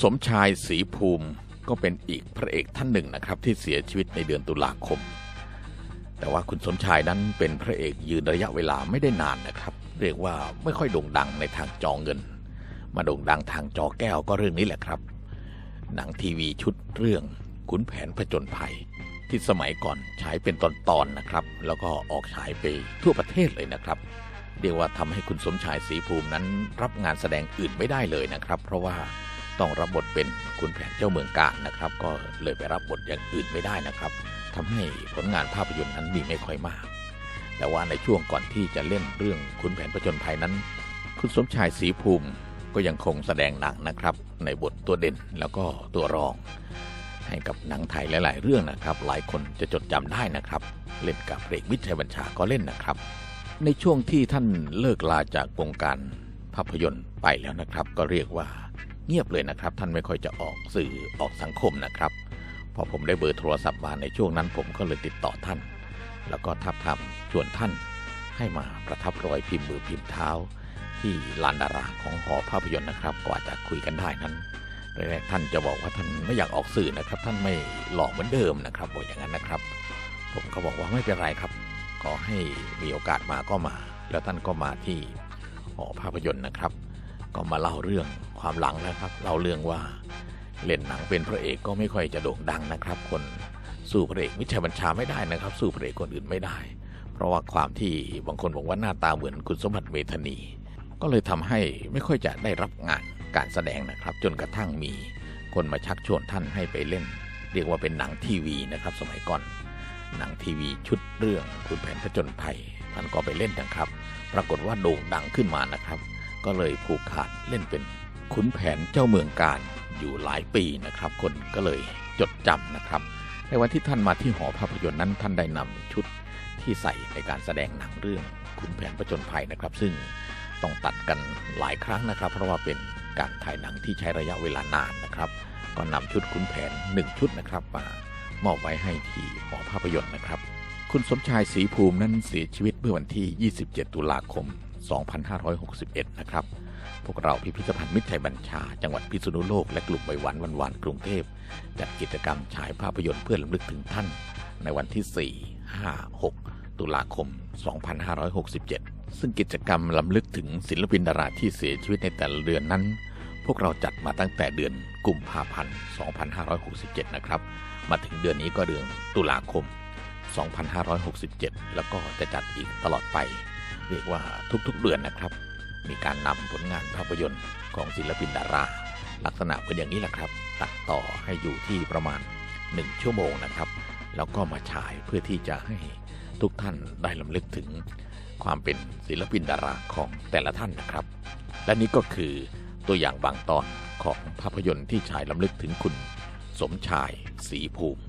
สมชายศรีภูมิก็เป็นอีกพระเอกท่านหนึ่งนะครับ ที่เสียชีวิตในเดือนตุลาคม แต่ว่าคุณสมชายนั้นเป็นพระเอกยืนระยะเวลาไม่ได้นานนะครับ เรียกว่าไม่ค่อยโด่งดังในทางจอเงิน มาโด่งดังทางจอแก้วก็เรื่องนี้แหละครับ หนังทีวีชุดเรื่องขุนแผนผจญภัย ที่สมัยก่อนฉายเป็นตอนๆนะครับ แล้วก็ออกฉายไปทั่วประเทศเลยนะครับเรียกว่าทำให้คุณสมชายศรีภูมินั้นรับงานแสดงอื่นไม่ได้เลยนะครับ เพราะว่า ต้องรับบทเป็นคุณแผนเจ้าเมืองกาญนะครับ ก็เลยไปรับบทอย่างอื่นไม่ได้นะครับทำให้ผลงานภาพยนตร์นั้นมีไม่ค่อยมาก แต่ว่าในช่วงก่อนที่จะเล่นเรื่องคุณแผนผจญภัยนั้น คุณสมชายศรีภูมิก็ยังคงแสดงหนังนะครับ ในบทตัวเด่นแล้วก็ตัวรอง ให้กับหนังไทยหลาย ๆ เรื่องนะครับ หลายคนจะจดจำได้นะครับ เล่นกับเอกวิทย์ชัยบัญชาก็เล่นนะครับ ในช่วงที่ท่านเลิกลาจากวงการภาพยนตร์ไปแล้วนะครับ ก็เรียกว่า เงียบเลยนะครับ ท่านไม่ค่อยจะออกสื่อออกสังคมนะครับ พอผมได้เบอร์โทรศัพท์มาในช่วงนั้นผมก็เลยติดต่อท่าน แล้วก็ทับทามชวนท่านให้มาประทับรอยพิมพ์มือพิมพ์เท้า ที่ลานดาราของหอภาพยนตร์นะครับ กว่าจะคุยกันได้นั้นแรกๆท่านจะบอกว่าท่านไม่อยากออกสื่อนะครับ ท่านไม่หล่อเหมือนเดิมนะครับบอกอย่างนั้นนะครับ ผมก็บอกว่าไม่เป็นไรครับ ขอให้มีโอกาสมาก็มา แล้วท่านก็มาที่หอภาพยนตร์นะครับ ก็มาเล่าเรื่อง ความหลังนะครับเล่าเรื่องว่าเล่นหนังเป็นพระเอกก็ไม่ค่อยจะโด่งดังนะครับ คนสู้พระเอกวิชัยบัญชาไม่ได้นะครับ สู้พระเอกคนอื่นไม่ได้ เพราะว่าความที่บางคนบอกว่าหน้าตาเหมือนคุณสมบัติเมธนี ก็เลยทำให้ไม่ค่อยจะได้รับงานการแสดงนะครับ จนกระทั่งมีคนมาชักชวนท่านให้ไปเล่น เรียกว่าเป็นหนังทีวีนะครับ สมัยก่อน หนังทีวีชุดเรื่องคุณแผนผจญภัยท่านก็ไปเล่นนะครับ ปรากฏว่าโด่งดังขึ้นมานะครับ ก็เลยผูกขาดเล่นเป็น ขุนแผนเจ้าเมืองการอยู่หลายปีนะครับ คนก็เลยจดจำนะครับ ในวันที่ท่านมาที่หอภาพยนตร์นั้นท่านได้นำชุดที่ใส่ในการแสดงหนังเรื่องขุนแผนผจญภัยนะครับ ซึ่งต้องตัดกันหลายครั้งนะครับ เพราะว่าเป็นการถ่ายหนังที่ใช้ระยะเวลานานนะครับ ก็นำชุดขุนแผนหนึ่งชุดนะครับมามอบไว้ให้ที่หอภาพยนตร์นะครับ คุณสมชายศรีภูมินั้นเสียชีวิตเมื่อวันที่ 27 ตุลาคม 2561 นะครับ พวกเราพิพิธภัณฑ์มิตรชัยบัญชา จังหวัดพิษณุโลกและกลุ่มใบหวันวันวานกรุงเทพจัดกิจกรรมฉายภาพยนตร์เพื่อลำลึกถึงท่าน ในวันที่ 4 5 6 ตุลาคม 2567 ซึ่งกิจกรรมลำลึกถึงศิลปินดาราที่เสียชีวิตในแต่ละเดือนนั้น พวกเราจัดมาตั้งแต่เดือนกุมภาพันธ์ 2567 นะครับ มาถึงเดือนนี้ก็เดือนตุลาคม 2567 แล้วก็จะจัดอีกตลอดไป เรียกว่าทุกๆเดือนนะครับ มีการนำผลงานภาพยนตร์ของศิลปินดารา ลักษณะเป็นอย่างนี้แหละครับ ตัดต่อให้อยู่ที่ประมาณ 1 ชั่วโมงนะครับ แล้วก็มาฉายเพื่อที่จะให้ทุกท่านได้ลำลึกถึงความเป็นศิลปินดาราของแต่ละท่านนะครับ และนี่ก็คือตัวอย่างบางตอนของภาพยนตร์ที่ฉายลำลึกถึงคุณ สมชายศรีภูมิ